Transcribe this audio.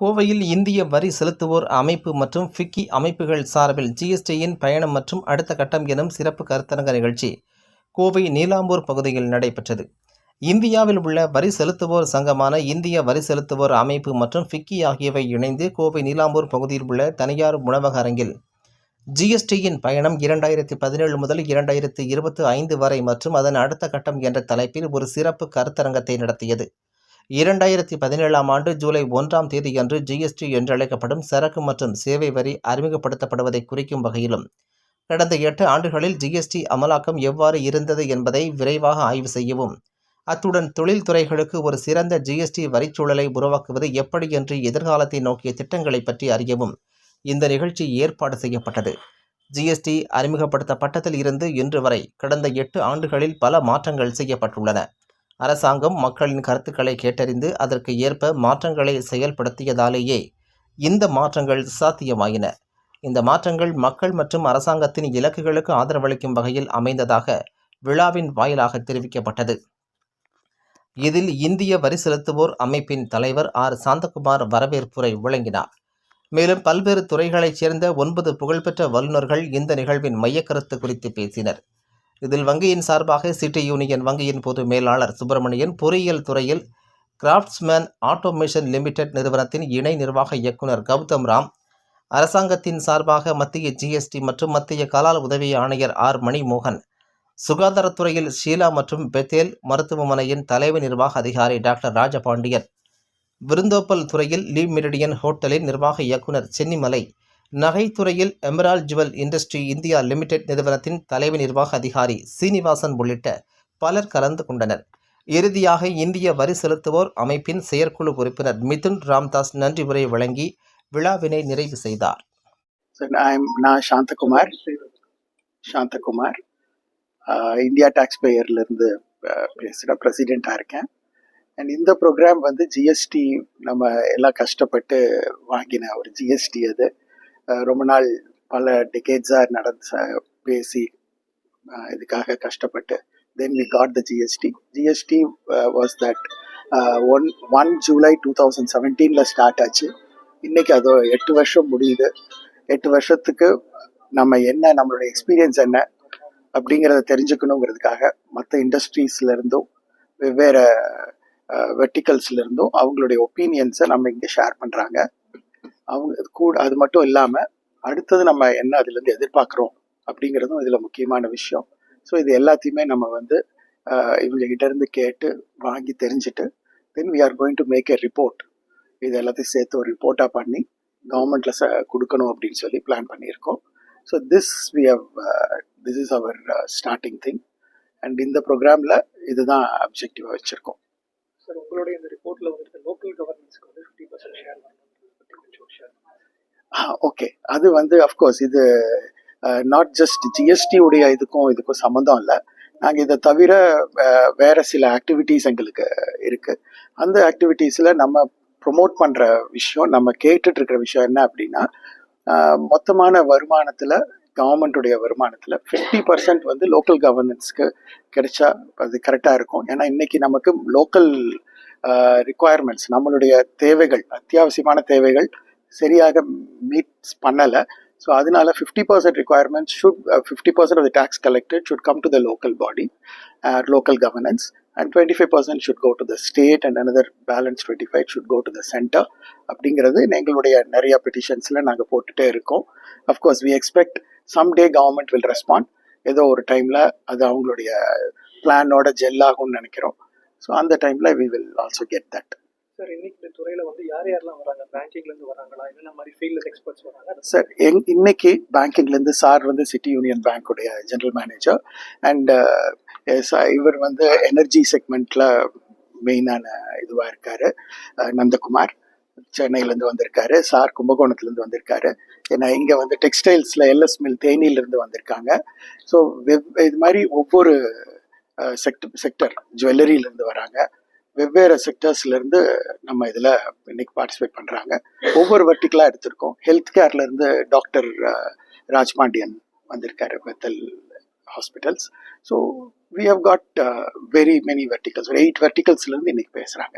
கோவையில் இந்திய வரி செலுத்துவோர் அமைப்பு மற்றும் ஃபிக்கி அமைப்புகள் சார்பில் ஜிஎஸ்டியின் பயணம் மற்றும் அடுத்த கட்டம் எனும் சிறப்பு கருத்தரங்க நிகழ்ச்சி கோவை நீலாம்பூர் பகுதியில் நடைபெற்றது. இந்தியாவில் உள்ள வரி செலுத்துவோர் சங்கமான இந்திய வரி செலுத்துவோர் அமைப்பு மற்றும் ஃபிக்கி ஆகியவை இணைந்து கோவை நீலாம்பூர் பகுதியில் உள்ள தனியார் உணவக அரங்கில் ஜிஎஸ்டியின் பயணம் இரண்டாயிரத்தி பதினேழு முதல் இரண்டாயிரத்தி இருபத்தி ஐந்து வரை மற்றும் அதன் அடுத்த கட்டம் என்ற தலைப்பில் ஒரு சிறப்பு கருத்தரங்கத்தை நடத்தியது. இரண்டாயிரத்தி பதினேழாம் ஆண்டு ஜூலை ஒன்றாம் தேதியன்று ஜிஎஸ்டி என்றழைக்கப்படும் சரக்கு மற்றும் சேவை வரி அறிமுகப்படுத்தப்படுவதை குறிக்கும் வகையிலும் கடந்த எட்டு ஆண்டுகளில் ஜிஎஸ்டி அமலாக்கம் எவ்வாறு இருந்தது என்பதை விரைவாக ஆய்வு செய்யவும் அத்துடன் தொழில்துறைகளுக்கு ஒரு சிறந்த ஜிஎஸ்டி வரிச்சூழலை உருவாக்குவது எப்படி என்று எதிர்காலத்தை நோக்கிய திட்டங்களை பற்றி அறியவும் இந்த நிகழ்ச்சி ஏற்பாடு செய்யப்பட்டது. ஜிஎஸ்டி அறிமுகப்படுத்தப்பட்டதில் இருந்து இன்று வரை கடந்த எட்டு ஆண்டுகளில் பல மாற்றங்கள் செய்யப்பட்டுள்ளன. அரசாங்கம் மக்களின் கருத்துக்களை கேட்டறிந்து அதற்கு ஏற்ப மாற்றங்களை செயல்படுத்தியதாலேயே இந்த மாற்றங்கள் சாத்தியமாயின. இந்த மாற்றங்கள் மக்கள் மற்றும் அரசாங்கத்தின் இலக்குகளுக்கு ஆதரவளிக்கும் வகையில் அமைந்ததாக விழாவின் வாயிலாக தெரிவிக்கப்பட்டது. இதில் இந்திய வரி செலுத்துவோர் அமைப்பின் தலைவர் ஆர். சாந்தகுமார் வரவேற்புரை வழங்கினார். மேலும் பல்வேறு துறைகளைச் சேர்ந்த ஒன்பது புகழ்பெற்ற வல்லுநர்கள் இந்த நிகழ்வின் மையக்கருத்து குறித்து பேசினர். இதில் வங்கியின் சார்பாக சிட்டி யூனியன் வங்கியின் பொது மேலாளர் சுப்பிரமணியன் பொறியியல் துறையில் கிராஃப்ட்ஸ்மேன் ஆட்டோமேஷன் லிமிடெட் நிறுவனத்தின் இணை நிர்வாக இயக்குனர் கௌதம் ராம் அரசாங்கத்தின் சார்பாக மத்திய ஜிஎஸ்டி மற்றும் மத்திய கலால் உதவி ஆணையர் ஆர் மணிமோகன் சுகாதாரத்துறையில் ஷீலா மற்றும் பெத்தேல் மருத்துவமனையின் தலைமை நிர்வாக அதிகாரி டாக்டர் ராஜபாண்டியன் விருந்தோப்பல் துறையில் லீ மெரிடியன் ஹோட்டலின் நிர்வாக இயக்குனர் Chennimalai நகைத்துறையில் emerald jewel industry India limited நிறுவனத்தின் தலைமை நிர்வாக அதிகாரி சீனிவாசன் உள்ளிட்ட பலர் கலந்து கொண்டனர். இறுதியாக இந்திய வரி செலுத்துவோர் அமைப்பின் செயற்குழு உறுப்பினர் மிதுன் ராம்தாஸ் நன்றி உரை வழங்கி விழாவினை நிறைவு செய்தார். நான் சாந்தகுமார். சாந்தகுமார். இந்தியா டாக்ஸ் பேயர்லேருந்து பேசுகிற பிரசிடெண்ட்டாக இருக்கேன். அண்ட் இந்த ப்ரோக்ராம் வந்து ஜிஎஸ்டி நம்ம எல்லாம் கஷ்டப்பட்டு வாங்கின ஒரு ஜிஎஸ்டி அது. ரொம்ப நாள் பல டெகேட்ஸாக நடந்த பேசி இதுக்காக கஷ்டப்பட்டு then we got the GST GST was that one one July two thousand செவன்டீனில் start ஆச்சு. இன்னைக்கு அது எட்டு வருஷம் முடியுது. எட்டு வருஷத்துக்கு நம்ம என்ன நம்மளுடைய எக்ஸ்பீரியன்ஸ் என்ன அப்படிங்கிறத தெரிஞ்சுக்கணுங்கிறதுக்காக மற்ற இண்டஸ்ட்ரீஸ்லேருந்தும் வெவ்வேறு வெர்டிக்கல்ஸ்லேருந்தும் அவங்களுடைய ஒப்பீனியன்ஸை நம்ம இங்கே ஷேர் பண்ணுறாங்க அவங்க கூட அது மட்டும் இல்லாமல் அடுத்தது நம்ம என்ன அதுலேருந்து எதிர்பார்க்குறோம் அப்படிங்கிறதும் இதில் முக்கியமான விஷயம். ஸோ இது எல்லாத்தையுமே நம்ம வந்து இவங்ககிட்ட இவங்க இருந்து கேட்டு வாங்கி தெரிஞ்சுட்டு then we are going to make a report இது எல்லாத்தையும் சேர்த்து ஒரு ரிப்போர்ட்டாக பண்ணி கவர்மெண்ட்டில் ச கொடுக்கணும் அப்படின்னு சொல்லி பிளான் பண்ணியிருக்கோம். So this we have this is our starting thing and இந்த ப்ரோக்ராமில் இதுதான் அப்ஜெக்டிவாக வச்சுருக்கோம். சார் உங்களுடைய இந்த ரிப்போர்ட்டில் வந்துட்டு லோக்கல் கவர்னன்ஸ்க்கு வந்து ஃபிஃப்டி பர்சன்ட் ஷேர் பற்றி ஓகே அது வந்து அஃப்கோர்ஸ் இது நாட் ஜஸ்ட் ஜிஎஸ்டி உடைய இதுக்கும் இதுக்கும் சம்மந்தம் இல்லை. நாங்கள் இதை தவிர uh, வேற சில ஆக்டிவிட்டீஸ் எங்களுக்கு இருக்கு. அந்த ஆக்டிவிட்டீஸில் நம்ம ப்ரொமோட் பண்ணுற விஷயம் நம்ம கேட்டுட்டு இருக்கிற விஷயம் என்ன அப்படின்னா uh, மொத்தமான வருமானத்தில் கவர்மெண்ட்டுடைய வருமானத்தில் ஃபிஃப்டி பர்சன்ட் வந்து லோக்கல் கவர்னன்ஸ்க்கு கிடைச்சா அது கரெக்டாக இருக்கும். ஏன்னா இன்னைக்கு நமக்கு லோக்கல் ரிக்குவயர்மெண்ட்ஸ் uh, நம்மளுடைய தேவைகள் அத்தியாவசியமான தேவைகள் சரியாக மீட் பண்ணலை. ஸோ அதனால fifty percent requirement should fifty percent of the tax collected should come to the local body local governance and twenty five percent should go to the state and another balance twenty five should go to the centre அப்படிங்கிறது எங்களுடைய நிறைய பெட்டிஷன்ஸில் நாங்கள் போட்டுகிட்டே இருக்கோம். Of course we expect some day government will respond ஏதோ ஒரு டைமில் அது அவங்களுடைய பிளானோட ஜெல் ஆகும்னு நினைக்கிறோம். ஸோ அந்த டைமில் we will also get that sir இன்னைக்கு இந்த துறையில வந்து யார் யாரெல்லாம் வராங்க? பேங்கிங்ல இருந்து வராங்களா? என்னென்ன மாதிரி ஃபீல்ட் எக்ஸ்பர்ட்ஸ் வராங்க? சார் எங் இன்னைக்கு பேங்கிங்லேருந்து சார் வந்து சிட்டி யூனியன் பேங்க்குடைய ஜெனரல் மேனேஜர் அண்ட் இவர் வந்து எனர்ஜி செக்மெண்ட்ல மெயினான இதுவாக இருக்காரு. நந்தகுமார் சென்னையிலேருந்து வந்திருக்காரு. சார் கும்பகோணத்துலேருந்து வந்திருக்காரு. ஏன்னா இங்கே வந்து டெக்ஸ்டைல்ஸில் எல்எஸ் மில் தேனியிலேருந்து வந்திருக்காங்க. ஸோ வெவ் இது மாதிரி ஒவ்வொரு செக்டர் செக்டர் ஜுவல்லரியிலேருந்து வராங்க. வெவ்வேறு செக்டர்ஸ்லேருந்து நம்ம இதில் இன்னைக்கு பார்ட்டிசிபேட் பண்ணுறாங்க ஒவ்வொரு வெர்டிக்கலாக எடுத்திருக்கோம். ஹெல்த் கேர்லேருந்து டாக்டர் ராஜ்பாண்டியன் வந்திருக்காரு Bethel hospitals so we have got very many verticals ஒரு எயிட் வெர்டிகல்ஸ்லேருந்து இன்னைக்கு பேசுகிறாங்க